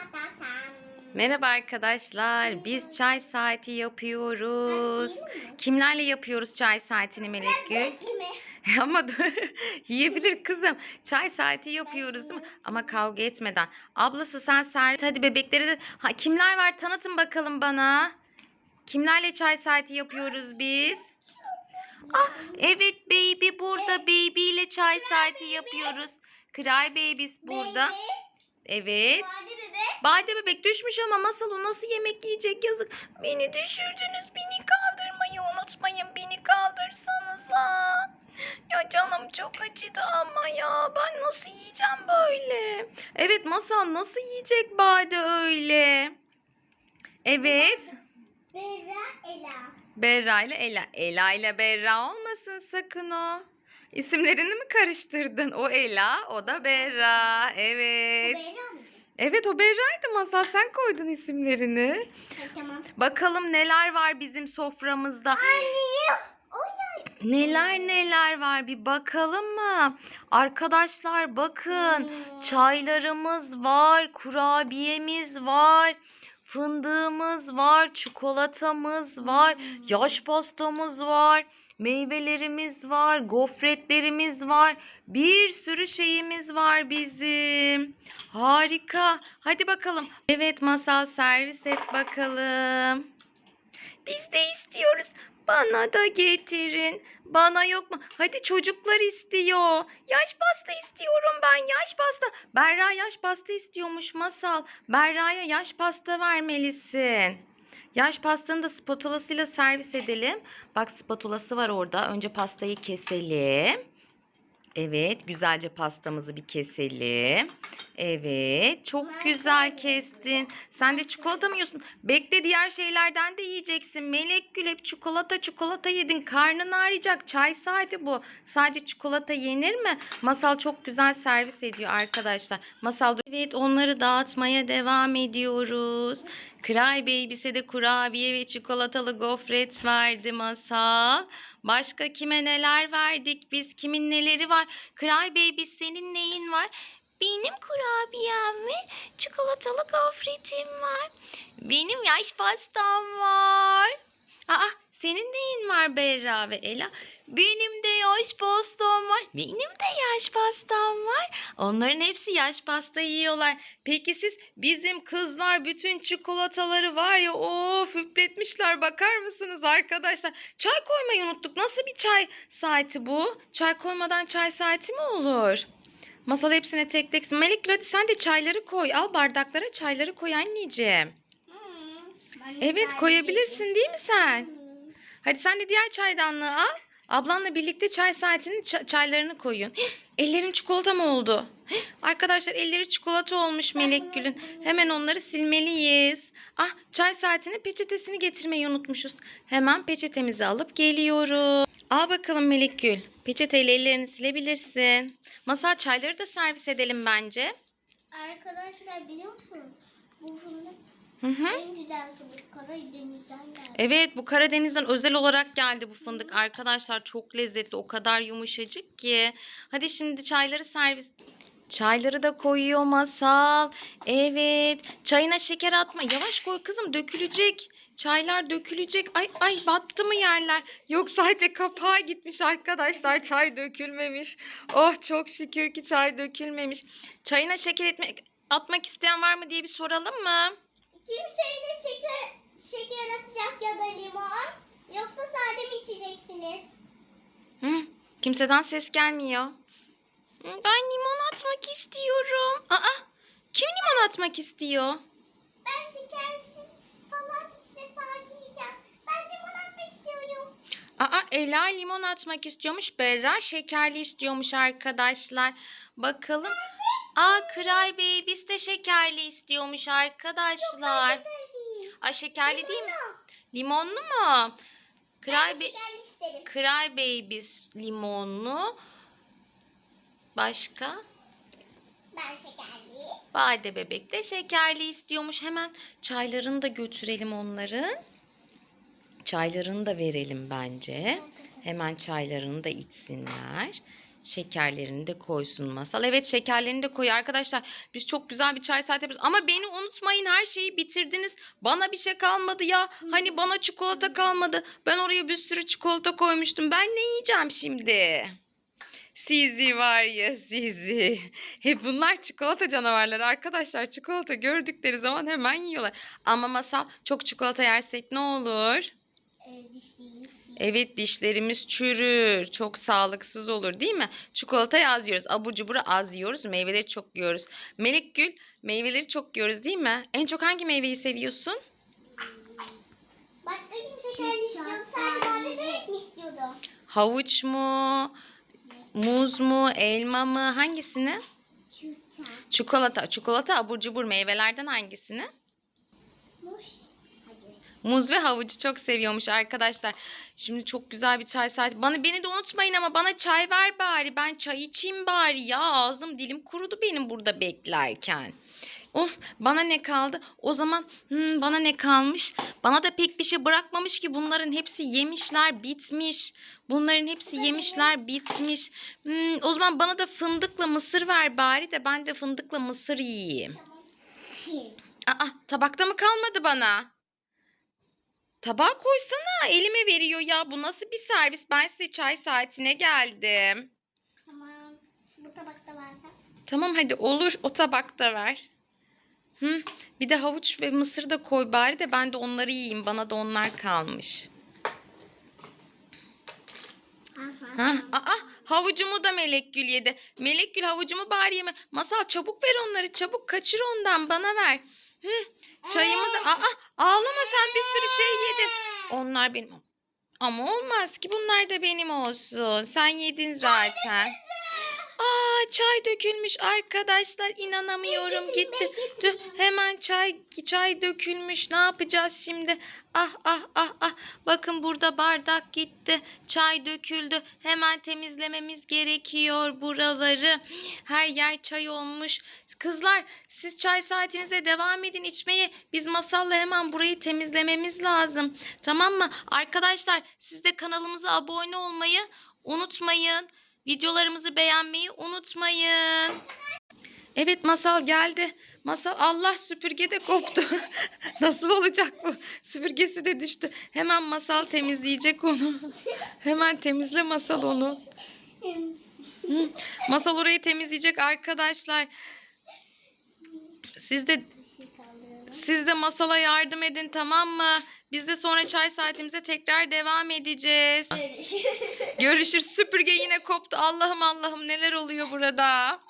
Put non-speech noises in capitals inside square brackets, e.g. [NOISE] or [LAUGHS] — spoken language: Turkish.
arkadaşlar. Merhaba arkadaşlar. Biz çay saati yapıyoruz. Kimlerle yapıyoruz çay saatini Melekgül? Kimi? [LAUGHS] Ama [LAUGHS] yiyebilir kızım. Çay saati yapıyoruz değil mi? Ama kavga etmeden. Ablası sen Servet hadi bebekleri de... Ha, kimler var tanıtın bakalım bana. Kimlerle çay saati yapıyoruz biz? Ah evet baby burada. Baby ile çay saati yapıyoruz. Cry Babies burada. Evet. Bade bebek. Düşmüş ama masal o nasıl yemek yiyecek yazık. Beni düşürdünüz beni kaldırmayı unutmayın beni kaldırsanıza. Ya canım çok acıdı ama ya ben nasıl yiyeceğim böyle. Evet masal nasıl yiyecek Bade öyle. Evet. Berra Ela. Berra ile Ela. Ela ile Berra olmasın sakın o. İsimlerini mi karıştırdın? O Ela, o da Berra. Evet. Berra? Evet o Berra'ydı Masal. Sen koydun isimlerini. Tamam. Bakalım neler var bizim soframızda. Anne. O ya. Neler neler var bir bakalım mı? Arkadaşlar bakın. Hmm. Çaylarımız var, kurabiyemiz var. Fındığımız var, çikolatamız var, yaş pastamız var, meyvelerimiz var, gofretlerimiz var. Bir sürü şeyimiz var bizim. Harika. Hadi bakalım. Evet masal servis et bakalım. Biz de istiyoruz. Bana da getirin. Bana yok mu? Hadi çocuklar istiyor. Yaş pasta istiyorum ben. Yaş pasta. Berra yaş pasta istiyormuş Masal. Berra'ya yaş pasta vermelisin. Yaş pastanı da spatulasıyla servis edelim. Bak spatulası var orada. Önce pastayı keselim. Evet, güzelce pastamızı bir keselim. Evet, çok güzel kestin. Sen de çikolata mı yiyorsun? Bekle diğer şeylerden de yiyeceksin. Melek Gül hep çikolata çikolata yedin. Karnın ağrıyacak. Çay saati bu. Sadece çikolata yenir mi? Masal çok güzel servis ediyor arkadaşlar. Masal evet onları dağıtmaya devam ediyoruz. Cry Babies'e de kurabiye ve çikolatalı gofret verdi Masal. Başka kime neler verdik biz? Kimin neleri var? Cry Baby senin neyin var? Benim kurabiyem ve çikolatalı gofretim var. Benim yaş pastam var. Aa senin neyin var Berra ve Ela? Benim de yaş pastam var. Benim de yaş pastam var. Onların hepsi yaş pasta yiyorlar. Peki siz bizim kızlar bütün çikolataları var ya of üpletmişler bakar mısınız arkadaşlar? Çay koymayı unuttuk. Nasıl bir çay saati bu? Çay koymadan çay saati mi olur? Masada hepsine tek tek. Melek hadi sen de çayları koy. Al bardaklara çayları koy anneciğim. Hmm, Evet koyabilirsin değil mi sen? Hmm. Hadi sen de diğer çaydanlığı al. Ablanla birlikte çay saatinin ça- çaylarını koyun. Hih, Ellerin çikolata mı oldu? Hih, Arkadaşlar elleri çikolata olmuş Melek Gül'ün. Hemen onları silmeliyiz. Ah çay saatinin peçetesini getirmeyi unutmuşuz. Hemen peçetemizi alıp geliyoruz. Al bakalım Melek Gül. Peçeteyle ellerini silebilirsin. Masal çayları da servis edelim bence. Arkadaşlar biliyor musun? Bu fındık Hı hı. en güzel fındık Karadeniz'den geldi. Evet bu Karadeniz'den özel olarak geldi bu fındık. Arkadaşlar çok lezzetli o kadar yumuşacık ki. Hadi şimdi çayları servis. Çayları da koyuyor masal. Evet. Çayına şeker atma. Yavaş koy kızım dökülecek. Çaylar dökülecek. Ay ay battı mı yerler? Yok sadece kapağı gitmiş arkadaşlar. Çay dökülmemiş. Oh çok şükür ki çay dökülmemiş. Çayına şeker etmek, atmak isteyen var mı diye bir soralım mı? Kimseyle şeker, şeker atacak ya da limon. Yoksa sade mi içeceksiniz? Hı, kimseden ses gelmiyor. Ben limon atmak istiyorum. Aa, kim limon atmak istiyor? Ben şekersiz falan işte sade yiyeceğim. Ben limon atmak istiyorum. Aa, Ela limon atmak istiyormuş. Berra şekerli istiyormuş arkadaşlar. Bakalım. Aa, Cry Babies de şekerli istiyormuş arkadaşlar. Değil. Aa, şekerli değil mi? Limon. Limonlu mu? Ba- şekerli isterim. Cry Babies limonlu. Başka? Ben şekerli. Bade bebek de şekerli istiyormuş. Hemen çaylarını da götürelim onların. Çaylarını da verelim bence. Hemen çaylarını da içsinler. Şekerlerini de koysun masal. Evet şekerlerini de koy arkadaşlar. Biz çok güzel bir çay saati yapıyoruz. Ama beni unutmayın her şeyi bitirdiniz. Bana bir şey kalmadı ya. Hani bana çikolata kalmadı. Ben oraya bir sürü çikolata koymuştum. Ben ne yiyeceğim şimdi? Sizi var ya sizi. [LAUGHS] Hep bunlar çikolata canavarları arkadaşlar. Çikolata gördükleri zaman hemen yiyorlar. Ama masal çok çikolata yersek ne olur? Ee, dişlerimiz Evet dişlerimiz çürür. Çok sağlıksız olur değil mi? Çikolatayı az yiyoruz. Abur cuburu az yiyoruz. Meyveleri çok yiyoruz. Melek Gül meyveleri çok yiyoruz değil mi? En çok hangi meyveyi seviyorsun? Başka kim şekerli istiyordu? Sadece börek mi istiyordu? Havuç mu? Muz mu? Elma mı? Hangisini? Çuça. Çikolata. Çikolata abur cubur meyvelerden hangisini? Muz ve havucu çok seviyormuş arkadaşlar. Şimdi çok güzel bir çay saati. Bana beni de unutmayın ama bana çay ver bari. Ben çay içeyim bari ya. Ağzım dilim kurudu benim burada beklerken. Oh, bana ne kaldı? O zaman hmm, bana ne kalmış? Bana da pek bir şey bırakmamış ki bunların hepsi yemişler, bitmiş. Bunların hepsi yemişler, bitmiş. Hmm, o zaman bana da fındıkla mısır ver bari de ben de fındıkla mısır yiyeyim. Aa, tabakta mı kalmadı bana? Tabağa koysana. Elime veriyor ya. Bu nasıl bir servis? Ben size çay saatine geldim. Tamam. Bu tabakta versem. Tamam hadi olur. O tabakta ver. Hı, bir de havuç ve mısır da koy bari de ben de onları yiyeyim. Bana da onlar kalmış. Aha. Ha? Aa, havucumu da Melek Gül yedi. Melek Gül havucumu bari yeme. Masal çabuk ver onları. Çabuk kaçır ondan bana ver. Hı, çayımı da... Aa, ağlama sen bir sürü şey yedin. Onlar benim. Ama olmaz ki bunlar da benim olsun. Sen yedin zaten. Aa çay dökülmüş arkadaşlar inanamıyorum gitti. Tüh, hemen çay çay dökülmüş. Ne yapacağız şimdi? Ah ah ah ah. Bakın burada bardak gitti. Çay döküldü. Hemen temizlememiz gerekiyor buraları. Her yer çay olmuş. Kızlar siz çay saatinize devam edin içmeye. Biz masalla hemen burayı temizlememiz lazım. Tamam mı? Arkadaşlar siz de kanalımıza abone olmayı unutmayın. Videolarımızı beğenmeyi unutmayın. Evet masal geldi. Masal Allah süpürge de koptu. [LAUGHS] Nasıl olacak bu? Süpürgesi de düştü. Hemen masal temizleyecek onu. [LAUGHS] Hemen temizle masal onu. Masal orayı temizleyecek arkadaşlar. Siz de siz de masala yardım edin tamam mı? Biz de sonra çay saatimize tekrar devam edeceğiz. Görüşürüz. Süpürge yine koptu. Allah'ım Allah'ım neler oluyor burada?